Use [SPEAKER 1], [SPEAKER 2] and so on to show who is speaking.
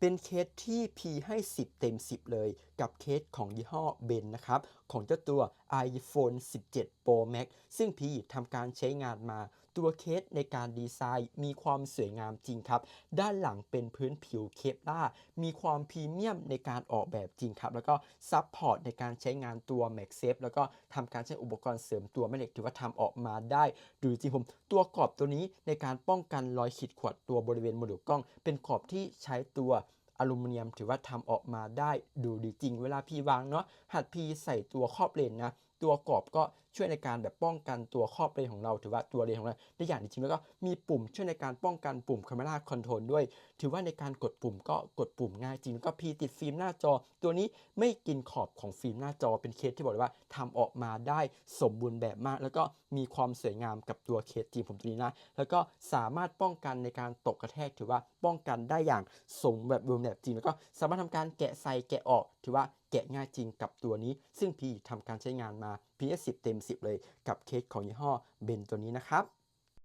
[SPEAKER 1] เป็นเคสที่ P ให้ 10 เต็ม 10 เลยกับเคสของยี่ห้อเบนนะครับ ของเจ้าตัว iPhone 17 Pro Max ซึ่ง P ทำการใช้งานมา ตัวเคสในการดีไซน์ มีความสวยงามจริงครับ ด้านหลังเป็นพื้นผิวเคปล่ามีความพรีเมียมในการออกแบบจริงครับ แล้วก็ซับพอร์ตในการใช้งานตัว MagSafe แล้วก็ทำการใช้อุปกรณ์เสริมตัวแม่เหล็กถือว่าทำออกมาได้ดูจริงผม ตัวกรอบตัวนี้ในการป้องกันรอยขีดข่วนตัวบริเวณโมดูลกล้อง เป็นขอบที่ใช้ตัวอลูมิเนียมถือว่าทำออกมาได้ดูดีจริง เวลาพี่วางเนาะหัดพี่ใส่ตัวครอบเลนนะ ตัวกรอบก็ช่วยในการแบบป้องกันตัวครอบเลนของเราถือว่าตัวเลนของเราได้อย่างจริงแล้วก็มีปุ่มช่วยในการป้องกันปุ่ม Camera Control ด้วย ถือว่าในการกดปุ่มก็กดปุ่มง่ายจริงแล้วก็พีติดฟิล์มหน้าจอ ตัวนี้ไม่กินขอบของฟิล์มหน้าจอเป็นเคสที่บอกเลยว่าทำออกมาได้สมบูรณ์แบบมาก แล้วก็มีความสวยงามกับตัวเคสจริงผมตัวนี้นะแล้วก็สามารถป้องกันในการตกกระแทกถือว่าป้องกันได้อย่างสมแบบรวมแบบจริงแล้วก็สามารถทำการแกะใส่แกะออกถือว่า แกะง่ายจริงกับตัวนี้ ซึ่งพี่ทำการใช้งานมา PS10 เต็ม 10 เลยกับเคสของยี่ห้อเบนตัวนี้นะครับ